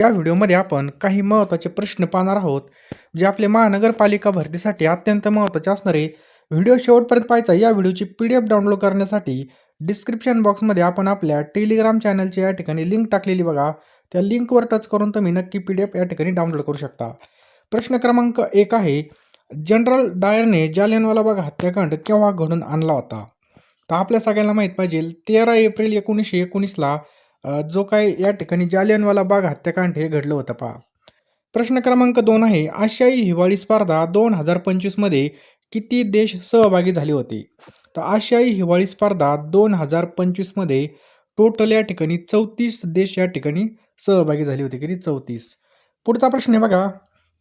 या व्हिडिओमध्ये आपण काही महत्त्वाचे प्रश्न पाहणार आहोत जे आपले महानगरपालिका भरतीसाठी अत्यंत महत्त्वाचे असणारे व्हिडिओ शेवटपर्यंत पाहायचा या व्हिडिओची पी डी एफ डाउनलोड करण्यासाठी डिस्क्रिप्शन बॉक्समध्ये आपण आपल्या टेलिग्राम चॅनलची या ठिकाणी लिंक टाकलेली बघा. त्या लिंकवर टच करून तुम्ही नक्की पी डी एफ या ठिकाणी डाउनलोड करू शकता. प्रश्न क्रमांक एक आहे जनरल डायरने जालियनवाला बाग हत्याकांड केव्हा घडून आणला होता? तर आपल्या सगळ्यांना माहीत पाहिजे तेरा एप्रिल एकोणीसशे एकोणीसला जो काय या ठिकाणी जालियनवाला बाग हत्याकांड हे घडलं होतं पहा. प्रश्न क्रमांक दोन आहे आशियाई हिवाळी स्पर्धा दोन हजार पंचवीसमध्ये किती देश सहभागी झाले होते? तर आशियाई हिवाळी स्पर्धा दोन हजार पंचवीसमध्ये टोटल या ठिकाणी चौतीस देश या ठिकाणी सहभागी झाले होते. किती? चौतीस. पुढचा प्रश्न आहे बघा.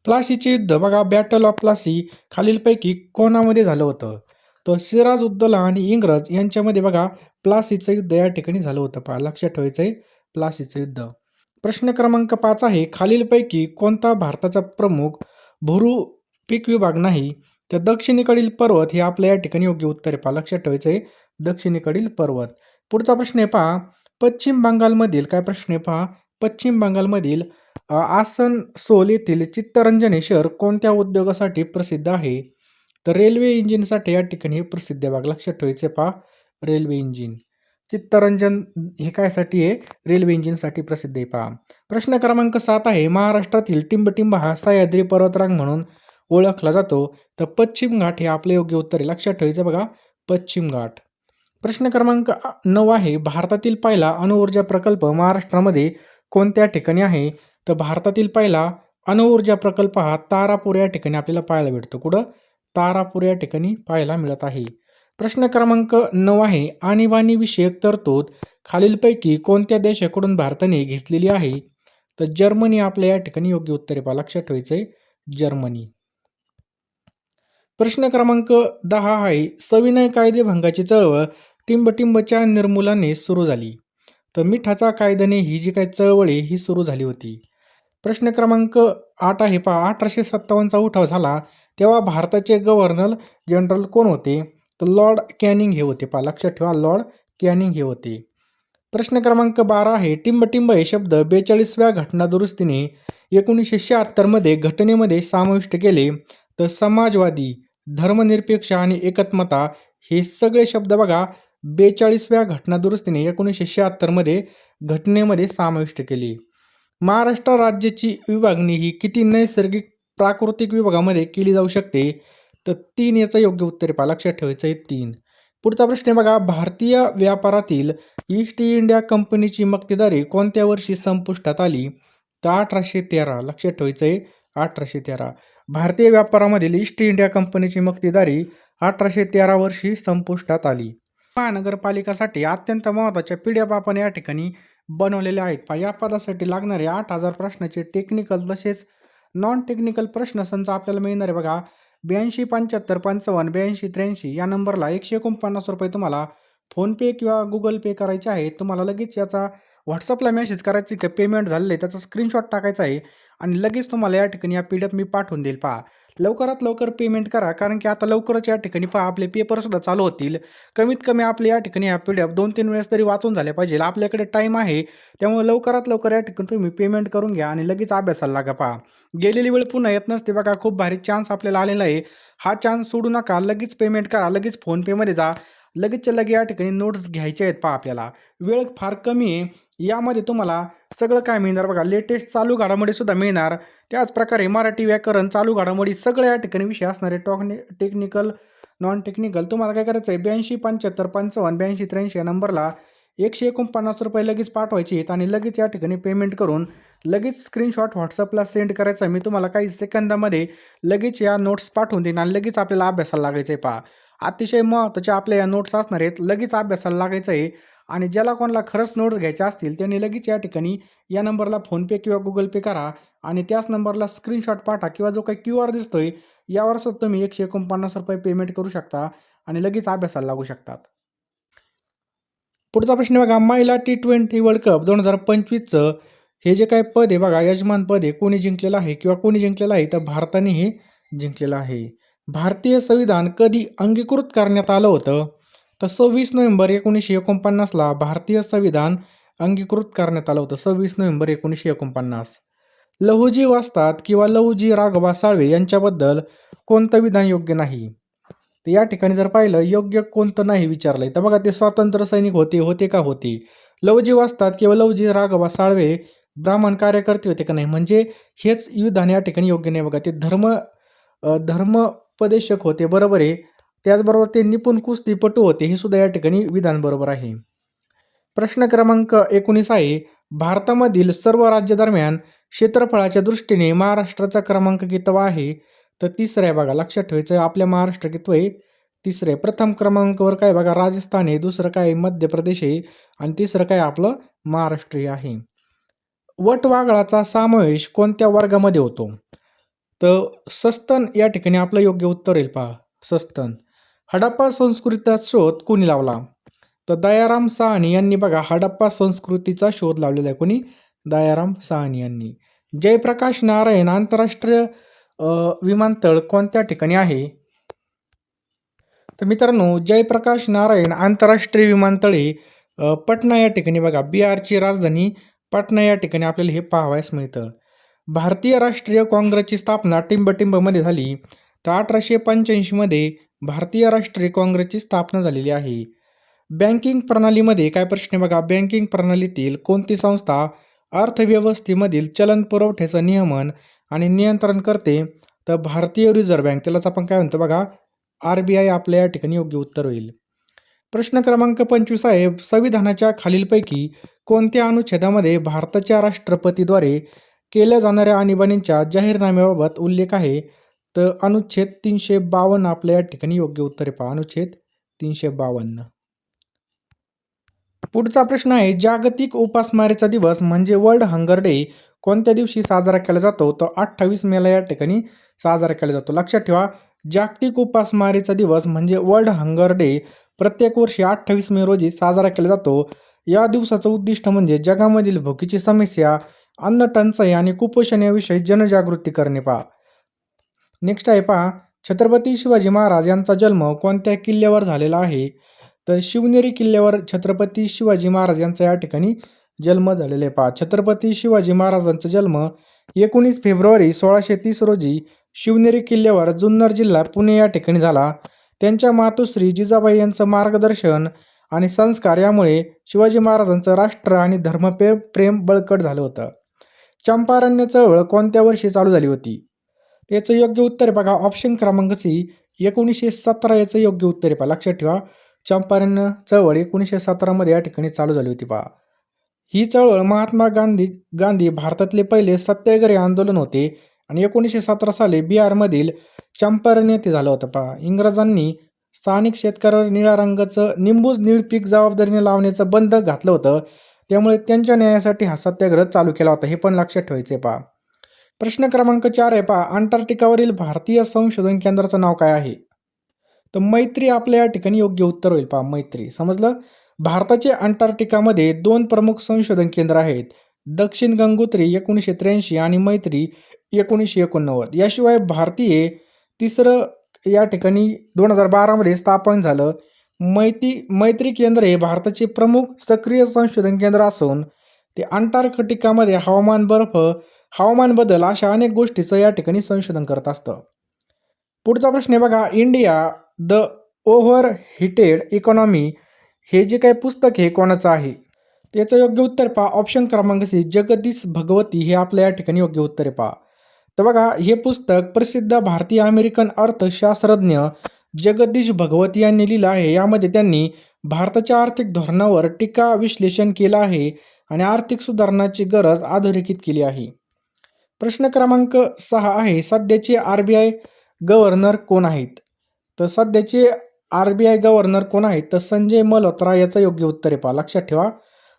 प्लासीचे युद्ध बघा. बॅटल ऑफ प्लासी खालीलपैकी कोणामध्ये झालं होतं? तर सिराज उद्दौला आणि इंग्रज यांच्यामध्ये बघा प्लासीचं युद्ध या ठिकाणी झालं होतं पहा. लक्षात ठेवायचं आहे प्लासीचं युद्ध. प्रश्न क्रमांक पाच आहे खालीलपैकी कोणता भारताचा प्रमुख भुरू पीक विभाग नाही? तर दक्षिणेकडील पर्वत हे आपल्या या ठिकाणी योग्य उत्तर आहे पहा. लक्षात ठेवायचं आहे दक्षिणेकडील पर्वत. पुढचा प्रश्न आहे पहा पश्चिम बंगालमधील काय प्रश्न आहे पहा? पश्चिम बंगालमधील आसन आसनसोल येथील चित्तरंजनेश्वर शहर कोणत्या उद्योगासाठी प्रसिद्ध आहे? तर रेल्वे इंजिनसाठी या ठिकाणी हे प्रसिद्ध आहे. बघा लक्षात ठेवायचे पहा. Railway engine. चित्तरंजन हे कायसाठी आहे? रेल्वे इंजिनसाठी प्रसिद्ध आहे पहा. प्रश्न क्रमांक सात आहे. महाराष्ट्रातील टिंबटिंब हा सह्याद्री पर्वतरांग म्हणून ओळखला जातो. तर पश्चिम घाट हे आपले योग्य उत्तर आहे. लक्षात ठेवायचं बघा. पश्चिम घाट. प्रश्न क्रमांक नऊ आहे. भारतातील पहिला अणुऊर्जा प्रकल्प महाराष्ट्रामध्ये कोणत्या ठिकाणी आहे? तर भारतातील पहिला अणुऊर्जा प्रकल्प हा तारापूर या ठिकाणी आपल्याला पाहायला भेटतो. कुठं? तारापूर या ठिकाणी पाहायला मिळत आहे. प्रश्न क्रमांक नऊ आहे. आणीबाणीविषयक तरतूद खालीलपैकी कोणत्या देशाकडून भारताने घेतलेली आहे? तर जर्मनी आपल्या या ठिकाणी योग्य उत्तरे पहा. लक्षात ठेवायचं आहे. जर्मनी. प्रश्न क्रमांक दहा आहे. सविनय कायदेभंगाची चळवळ टिंबटिंबच्या निर्मूलनाने सुरू झाली. तर मिठाचा कायद्याने ही जी काही चळवळ आहे ही सुरू झाली होती. प्रश्न क्रमांक आठ आहे पहा. अठराशे सत्तावन्नचा उठाव झाला. तेव्हा भारताचे गव्हर्नर जनरल कोण होते? तर लॉर्ड कॅनिंग हे होते. पहा लक्षात ठेवा लॉर्ड कॅनिंग हे होते. प्रश्न क्रमांक बारा आहे. टिंबटिंब हे शब्द बेचाळीसव्या घटनादुरुस्तीने एकोणीसशे शहात्तरमध्ये घटनेमध्ये समाविष्ट केले. तर समाजवादी धर्मनिरपेक्ष आणि एकत्मता हे सगळे शब्द बघा बेचाळीसव्या घटनादुरुस्तीने एकोणीसशे शहात्तरमध्ये घटनेमध्ये समाविष्ट केले. महाराष्ट्र राज्याची विभागणी ही किती नैसर्गिक प्राकृतिक विभागामध्ये केली जाऊ शकते. तर तीन याचं योग्य उत्तर पहा लक्षात ठेवायचं आहे तीन. पुढचा प्रश्न आहे बघा भारतीय व्यापारातील ईस्ट इंडिया कंपनीची मक्तेदारी कोणत्या वर्षी संपुष्टात आली? तर अठराशे तेरा लक्षात ठेवायचं आहे अठराशे तेरा. भारतीय व्यापारामधील ईस्ट इंडिया कंपनीची मक्तेदारी अठराशे तेरा वर्षी संपुष्टात आली. महानगरपालिकासाठी अत्यंत महत्त्वाच्या पिढ्या आपण या ठिकाणी बनवलेल्या आहेत. पहा या पदासाठी लागणारे आठ हजार प्रश्नाचे टेक्निकल तसेच नॉन टेक्निकल प्रश्नसंच आपल्याला मिळणार आहे बघा. ब्याऐंशी पंच्याहत्तर पंचावन्न ब्याऐंशी त्र्याऐंशी या नंबरला एकशे एकोणपन्नास रुपये तुम्हाला फोनपे किंवा गुगल पे करायचे आहे तुम्हाला लगेच याचा व्हॉट्सअपला मेसेज करायची की पेमेंट झालेलं आहे त्याचा स्क्रीनशॉट टाकायचा आहे आणि लगेच तुम्हाला या ठिकाणी या पी डी एफ मी पाठवून देईल. पहा लवकरात लवकर पेमेंट करा कारण की आता लवकरच या ठिकाणी पहा आपले पेपरसुद्धा चालू होतील. कमीत कमी आपले या ठिकाणी या पी डी एफ दोन तीन वेळेस तरी वाचून झाले पाहिजे. आपल्याकडे टाईम आहे त्यामुळे लवकरात लवकर या ठिकाणी तुम्ही पेमेंट करून घ्या आणि लगेच अभ्यासाला लागा पहा. गेलेली वेळ पुन्हा येत नसते बघा खूप भारी चान्स आपल्याला आलेला आहे. हा चान्स सोडू नका लगेच पेमेंट करा लगेच फोनपेमध्ये जा. लगेचच्या लगे या ठिकाणी नोट्स घ्यायचे आहेत पहा आपल्याला. वेळ फार कमी आहे. यामध्ये तुम्हाला सगळं काय मिळणार बघा. लेटेस्ट चालू घडामोडी सुद्धा मिळणार. त्याच प्रकारे मराठी व्याकरण चालू घडामोडी सगळं या ठिकाणी विषय असणारे टॉकने टेक्निकल नॉन टेक्निकल तुम्हाला काय करायचं आहे ब्याऐंशी पंच्याहत्तर पंचावन्न ब्याऐंशी त्र्याऐंशी या नंबरला एकशे एकोणपन्नास रुपये लगेच पाठवायचे आहेत आणि लगेच या ठिकाणी पेमेंट करून लगेच स्क्रीनशॉट व्हॉट्सअपला सेंड करायचा मी तुम्हाला काही सेकंदामध्ये लगेच या नोट्स पाठवून देईन आणि लगेच आपल्याला अभ्यासाला लागायचं आहे पहा. अतिशय महत्त्वाच्या आपल्या या नोट्स असणार आहेत. लगेच अभ्यासाला लागायचं आहे. आणि ज्याला कोणाला खरंच नोट्स घ्यायच्या असतील त्यांनी लगेच या ठिकाणी या नंबरला फोनपे किंवा गुगल पे करा. आणि त्याच नंबरला स्क्रीनशॉट पाठा किंवा जो काही क्यू आर दिसतोय यावर सुद्धा तुम्ही एकशे एकोणपन्नास रुपये पेमेंट करू शकता आणि लगेच अभ्यासाला लागू शकतात. पुढचा प्रश्न बघा. महिला टी ट्वेंटी वर्ल्ड कप दोन हजार पंचवीसचं हे जे काही पद आहे बघा यजमान पद आहे कोणी जिंकलेलं आहे किंवा कोणी जिंकलेलं आहे तर भारताने हे जिंकलेलं आहे. भारतीय संविधान कधी अंगीकृत करण्यात आलं होतं? तर सव्वीस नोव्हेंबर एकोणीसशे एकोणपन्नासला भारतीय संविधान अंगीकृत करण्यात आलं होतं. सव्वीस नोव्हेंबर एकोणीसशे एकोणपन्नास. लहुजी वाचतात किंवा लहुजी राघवा साळवे यांच्याबद्दल कोणतं विधान योग्य नाही? तर या ठिकाणी जर पाहिलं योग्य कोणतं नाही विचारलंय तर बघा ते स्वातंत्र्य सैनिक होते होते का होते? लवजी वाचतात किंवा लवजी राघवा साळवे ब्राह्मण कार्यकर्ते होते का नाही? म्हणजे हेच विधान या ठिकाणी योग्य नाही बघा. ते धर्म धर्म उपदेशक होते बरोबर आहे. त्याचबरोबर ते निपुण कुस्तीपटू होते हे सुद्धा या ठिकाणी विधान बरोबर आहे. प्रश्न क्रमांक एकोणीस आहे भारतामधील सर्व राज्यादरम्यान क्षेत्रफळाच्या दृष्टीने महाराष्ट्राचा क्रमांक कितवा आहे? तर तिसरं आहे बघा लक्षात ठेवायचं आपल्या महाराष्ट्र कितवं आहे? तिसरं आहे प्रथम क्रमांकावर काय बघा राजस्थान आहे दुसरं काय मध्य प्रदेश आहे आणि तिसरं काय आपलं महाराष्ट्रीय आहे. वटवागळाचा समावेश कोणत्या वर्गामध्ये होतो? तर सस्तन या ठिकाणी आपलं योग्य उत्तर येईल पहा. सस्तन. हडप्पा संस्कृतीचा शोध कोणी लावला? तर दयाराम साहनी यांनी बघा हडप्पा संस्कृतीचा शोध लावलेला आहे कोणी? दयाराम साहनी यांनी. जयप्रकाश नारायण आंतरराष्ट्रीय विमानतळ कोणत्या ठिकाणी आहे? तर मित्रांनो जयप्रकाश नारायण आंतरराष्ट्रीय विमानतळ हे पटना या ठिकाणी बघा. बिहारची राजधानी पटना या ठिकाणी आपल्याला हे पाहावयास मिळतं. भारतीय राष्ट्रीय काँग्रेसची स्थापना टिंबटिंबमध्ये झाली. तर अठराशे पंच्याऐंशीमध्ये भारतीय राष्ट्रीय काँग्रेसची स्थापना झालेली आहे. बँकिंग प्रणालीमध्ये काय प्रश्न आहे बघा. बँकिंग प्रणालीतील कोणती संस्था अर्थव्यवस्थेमधील चलन पुरवठ्याचं नियमन आणि नियंत्रण करते? तर भारतीय रिझर्व्ह बँक त्यालाच आपण काय म्हणतो बघा? आर बी आय आपल्या या ठिकाणी योग्य उत्तर होईल. प्रश्न क्रमांक पंचवीस आहे. संविधानाच्या खालीलपैकी कोणत्या अनुच्छेदामध्ये भारताच्या राष्ट्रपतीद्वारे केल्या जाणाऱ्या आणीबाणींच्या जाहीरनाम्याबाबत उल्लेख आहे. तर अनुच्छेद तीनशे बावन्न आपल्या या ठिकाणी योग्य उत्तर पहा. अनुच्छेद तीनशे बावन्न. पुढचा प्रश्न आहे जागतिक उपासमारीचा दिवस म्हणजे वर्ल्ड हंगर डे कोणत्या दिवशी साजरा केला जातो? तर अठ्ठावीस मेला या ठिकाणी साजरा केला जातो. लक्षात ठेवा जागतिक उपासमारीचा दिवस म्हणजे वर्ल्ड हंगर डे प्रत्येक वर्षी अठ्ठावीस मे रोजी साजरा केला जातो. या दिवसाचं उद्दिष्ट म्हणजे जगामधील भुकीची समस्या अन्न टंचाई आणि कुपोषण याविषयी जनजागृती करणे पहा. नेक्स्ट आहे पहा छत्रपती शिवाजी महाराज यांचा जन्म कोणत्या किल्ल्यावर झालेला आहे? तर शिवनेरी किल्ल्यावर छत्रपती शिवाजी महाराज यांचा या ठिकाणी जन्म झालेला आहे. पहा छत्रपती शिवाजी महाराजांचा जन्म एकोणीस फेब्रुवारी सोळाशे तीस रोजी शिवनेरी किल्ल्यावर जुन्नर जिल्हा पुणे या ठिकाणी झाला. त्यांच्या मातोश्री जिजाबाई यांचं मार्गदर्शन आणि संस्कार यामुळे शिवाजी महाराजांचं राष्ट्र आणि धर्मप्रेम प्रेम बळकट झालं होतं. चंपारण्य चळवळ कोणत्या वर्षी चालू झाली होती? याचं योग्य उत्तर बघा. ऑप्शन क्रमांक सी. एकोणीसशे सतरा याचं योग्य उत्तर आहे पहा लक्षात ठेवा. चंपारण्य चळवळ एकोणीसशे सतरामध्ये या ठिकाणी चालू झाली होती पहा. ही चळवळ महात्मा गांधी गांधी भारतातले पहिले सत्याग्रही आंदोलन होते आणि एकोणीसशे सतरा साली बिहारमधील चंपारण येथे झालं होतं पहा. इंग्रजांनी स्थानिक शेतकऱ्यावर निळ्या रंगाचं निंबूज निळ पीक जबाबदारीने लावण्याचं बंद घातलं होतं. त्यामुळे त्यांच्या न्यायासाठी हा सत्याग्रह चालू केला होता हे पण लक्षात ठेवायचं आहे पहा. प्रश्न क्रमांक चार आहे पहा अंटार्क्टिकावरील भारतीय संशोधन केंद्राचं नाव काय आहे? तर मैत्री आपल्या या ठिकाणी योग्य उत्तर होईल पहा मैत्री. समजलं? भारताचे अंटार्क्टिकामध्ये दोन प्रमुख संशोधन केंद्र आहेत दक्षिण गंगोत्री एकोणीसशे त्र्याऐंशी आणि मैत्री एकोणीसशे एकोणनव्वद. याशिवाय भारतीय तिसरं या ठिकाणी दोन हजार बारामध्ये स्थापन झालं. मैती मैत्री केंद्र हे भारताचे प्रमुख सक्रिय संशोधन केंद्र असून ते अंटार्क्टिकामध्ये हवामान बर्फ हवामान बदल अशा अनेक गोष्टीचं या ठिकाणी संशोधन करत असतं. पुढचा प्रश्न आहे बघा India the overheated economy हे जे काही पुस्तक हे कोणाचं आहे? त्याचं योग्य उत्तर पहा. ऑप्शन क्रमांक सी जगदीश भगवती. हे आपल्या या ठिकाणी योग्य उत्तर पहा. तर बघा हे पुस्तक प्रसिद्ध भारतीय अमेरिकन अर्थशास्त्रज्ञ जगदीश भगवत यांनी लिहिलं आहे. यामध्ये त्यांनी भारताच्या आर्थिक धोरणावर टीका विश्लेषण केलं आहे आणि आर्थिक सुधारणाची गरज अधोरेखित केली आहे. प्रश्न क्रमांक सहा आहे सध्याचे आर बी आय गव्हर्नर कोण आहेत? तर सध्याचे आर बी आय गव्हर्नर कोण आहेत? तर संजय मल्होत्रा याचं योग्य उत्तर आहे पहा. लक्षात ठेवा.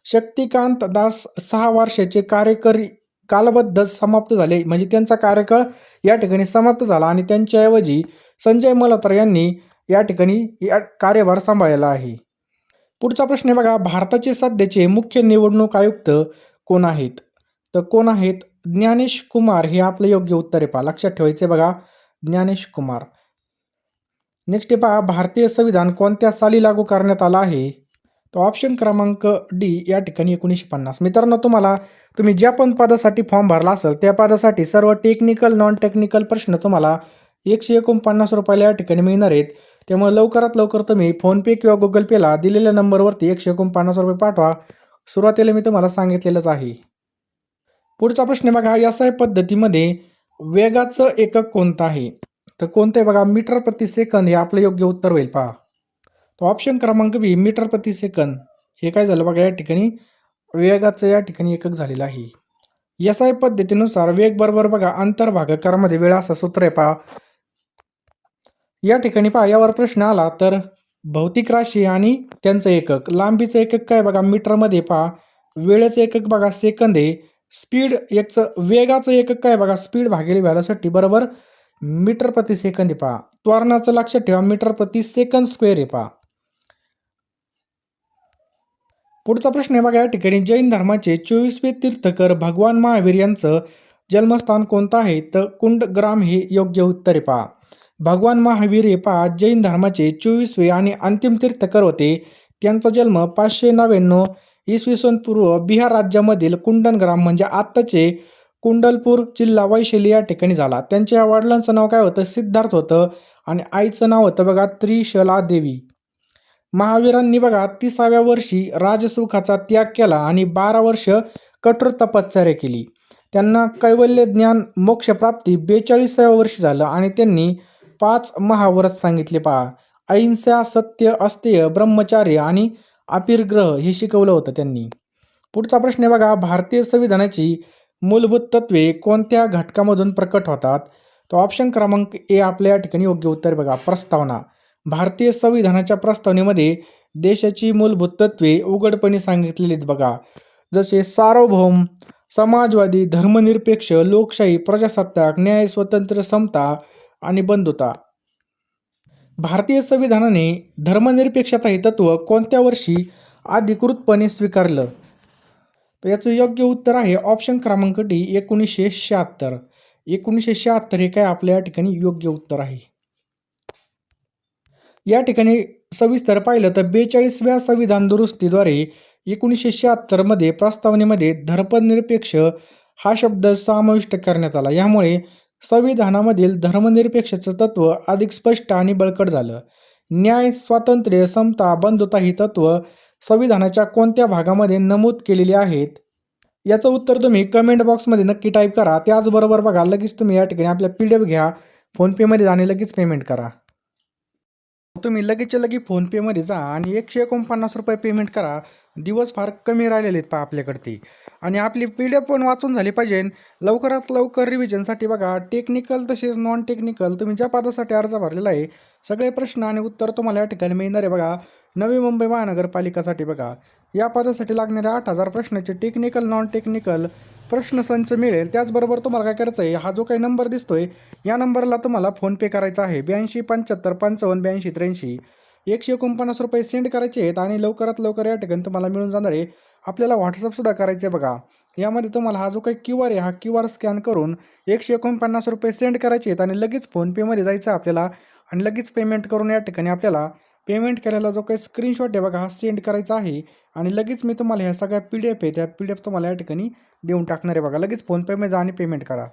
शक्तिकांत दास सहा वर्षाचे कार्यकारी कालबद्ध समाप्त झाले. म्हणजे त्यांचा कार्यकाळ या ठिकाणी समाप्त झाला आणि त्यांच्याऐवजी संजय मल्होत्रा यांनी या ठिकाणी या कार्यभार सांभाळलेला आहे. पुढचा प्रश्न बघा भारताचे सध्याचे मुख्य निवडणूक आयुक्त कोण आहेत? तर कोण आहेत? ज्ञानेश कुमार हे आपलं योग्य उत्तर आहे पहा. लक्षात ठेवायचे बघा ज्ञानेश कुमार. नेक्स्ट आहे पहा भारतीय संविधान कोणत्या साली लागू करण्यात आलं आहे? तो ऑप्शन क्रमांक डी या ठिकाणी एकोणीसशे पन्नास. मित्रांनो तुम्हाला तुम्ही ज्या पण पदासाठी फॉर्म भरला असेल त्या पदासाठी सर्व टेक्निकल नॉन टेक्निकल प्रश्न तुम्हाला एकशे एकोणपन्नास रुपयाला या ठिकाणी मिळणार आहेत. त्यामुळे लवकरात लवकर तुम्ही फोनपे किंवा गुगल पेला दिलेल्या नंबरवरती एकशे एकोणपन्नास रुपये पाठवा. सुरुवातीला मी तुम्हाला सांगितलेलंच आहे. पुढचा प्रश्न बघा एस आय पद्धतीमध्ये वेगाचं एकक कोणतं आहे? तर कोणतं आहे बघा मीटर प्रति सेकंद हे आपलं योग्य उत्तर होईल पहा. तो ऑप्शन क्रमांक बी मीटर प्रति सेकंद. हे काय झालं बघा या ठिकाणी वेगाचं या ठिकाणी एकक झालेलं आहे. एस आय पद्धतीनुसार वेग बरोबर बघा अंतर्भागाकारामध्ये वेळ असा सूत्र आहे पहा. या ठिकाणी पहा यावर प्रश्न आला तर भौतिक राशी आणि त्यांचं एकक. लांबीचं एकक काय बघा मीटरमध्ये पहा. वेळेचं एकक बघा सेकंद आहे. स्पीड एकचं वेगाचं एकक काय बघा स्पीड भागिले व्हॅलोसिटी बरोबर मीटर प्रति सेकंद आहे पहा. त्वरणाचं लक्षात ठेवा मीटर प्रति सेकंद स्क्वेअर आहे पहा. पुढचा प्रश्न आहे बघा या ठिकाणी जैन धर्माचे चोवीसवे तीर्थकर भगवान महावीर यांचं जन्मस्थान कोणतं आहे? तर कुंडग्राम हे योग्य उत्तर आहे पहा. भगवान महावीर हे पहा जैन धर्माचे चोवीसवे आणि अंतिम तीर्थकर होते. त्यांचा जन्म पाचशे नव्याण्णव इसवी सन पूर्व बिहार राज्यामधील कुंडनग्राम म्हणजे आत्ताचे कुंडलपूर जिल्हा वैशाली या ठिकाणी झाला. त्यांच्या वडिलांचं नाव काय होतं? सिद्धार्थ होतं आणि आईचं नाव होतं बघा त्रिशला देवी. महावीरांनी बघा तिसाव्या वर्षी राजसुखाचा त्याग केला आणि बारा वर्ष कठोर तपश्चर्या केली. त्यांना कैवल्य ज्ञान मोक्षप्राप्ती बेचाळीसाव्या वर्षी झालं आणि त्यांनी पाच महाव्रत सांगितले पहा. अहिंसा सत्य अस्तेय ब्रह्मचार्य आणि अपिरग्रह हे शिकवलं होतं त्यांनी. पुढचा प्रश्न आहे बघा भारतीय संविधानाची मूलभूत तत्वे कोणत्या घटकामधून प्रकट होतात? तो ऑप्शन क्रमांक ए आपल्या या ठिकाणी योग्य उत्तर बघा प्रस्तावना. भारतीय संविधानाच्या प्रस्तावनेमध्ये देशाची मूलभूत तत्वे उघडपणे सांगितलेली आहेत बघा. जसे सार्वभौम समाजवादी धर्मनिरपेक्ष लोकशाही प्रजासत्ताक न्याय स्वतंत्र समता आणि बंधुता. भारतीय संविधानाने धर्मनिरपेक्षता हे तत्व कोणत्या वर्षी अधिकृतपणे स्वीकारलं? तर याचं योग्य उत्तर आहे ऑप्शन क्रमांक डी एकोणीसशे शहात्तर. एकोणीसशे शहात्तर हे काय आपल्या या ठिकाणी योग्य उत्तर आहे? या ठिकाणी सविस्तर पाहिलं तर बेचाळीसव्या संविधान दुरुस्तीद्वारे एकोणीसशे शहात्तरमध्ये प्रस्तावनेमध्ये धर्मनिरपेक्ष हा शब्द समाविष्ट करण्यात आला. यामुळे संविधानामधील धर्मनिरपेक्षचं तत्व अधिक स्पष्ट आणि बळकट झालं. न्याय स्वातंत्र्य समता बंधुता ही तत्व संविधानाच्या कोणत्या भागामध्ये नमूद केलेली आहेत? याचं उत्तर तुम्ही कमेंट बॉक्समध्ये नक्की टाईप करा. त्याचबरोबर बघा लगेच तुम्ही या ठिकाणी आपल्या पी डी एफ घ्या. फोनपेमध्ये जाणे आणि लगेच पेमेंट करा. तुम्ही लगेचच्या लगे फोनपेमध्ये जा आणि एकशे एकोणपन्नास रुपये पेमेंट करा. दिवस फार कमी राहिलेले आहेत पहा आपल्याकडती. आणि आपली पी डी एफ पण वाचून झाली पाहिजे. लवकरात लवकर रिव्हिजनसाठी बघा टेक्निकल तसेच नॉन टेक्निकल तुम्ही ज्या पदासाठी अर्ज भरलेला आहे सगळे प्रश्न आणि उत्तर तुम्हाला या ठिकाणी मिळणार आहे बघा. नवी मुंबई महानगरपालिकासाठी बघा. या पदासाठी लागणाऱ्या आठ हजार प्रश्नाचे टेक्निकल नॉन टेक्निकल प्रश्नसंच मिळेल. त्याचबरोबर तुम्हाला काय करायचं आहे हा जो काही नंबर दिसतोय या नंबरला तुम्हाला फोनपे करायचा आहे. ब्याऐंशी पंच्याहत्तर पंचावन्न ब्याऐंशी त्र्याऐंशी. एकशे एकोणपन्नास रुपये सेंड करायचे आहेत आणि लवकरात लवकर या ठिकाणी तुम्हाला मिळून जाणार आहे. आपल्याला व्हॉट्सअपसुद्धा करायचे आहे बघा. यामध्ये तुम्हाला हा जो काही क्यू आर आहे हा क्यू आर स्कॅन करून एकशे एकोणपन्नास रुपये सेंड करायचे आहेत आणि लगेच फोनपेमध्ये जायचं आपल्याला. आणि लगेच पेमेंट करून या ठिकाणी आपल्याला पेमेंट केलेला जो काही स्क्रीनशॉट आहे बघा हा सेंड करायचा आहे. आणि लगेच मी तुम्हाला ह्या सगळ्या पी डी एफ आहे त्या पी डी एफ तुम्हाला या ठिकाणी देऊन टाकणार आहे बघा. लगेच फोनपेमध्ये जा आणि पेमेंट करा.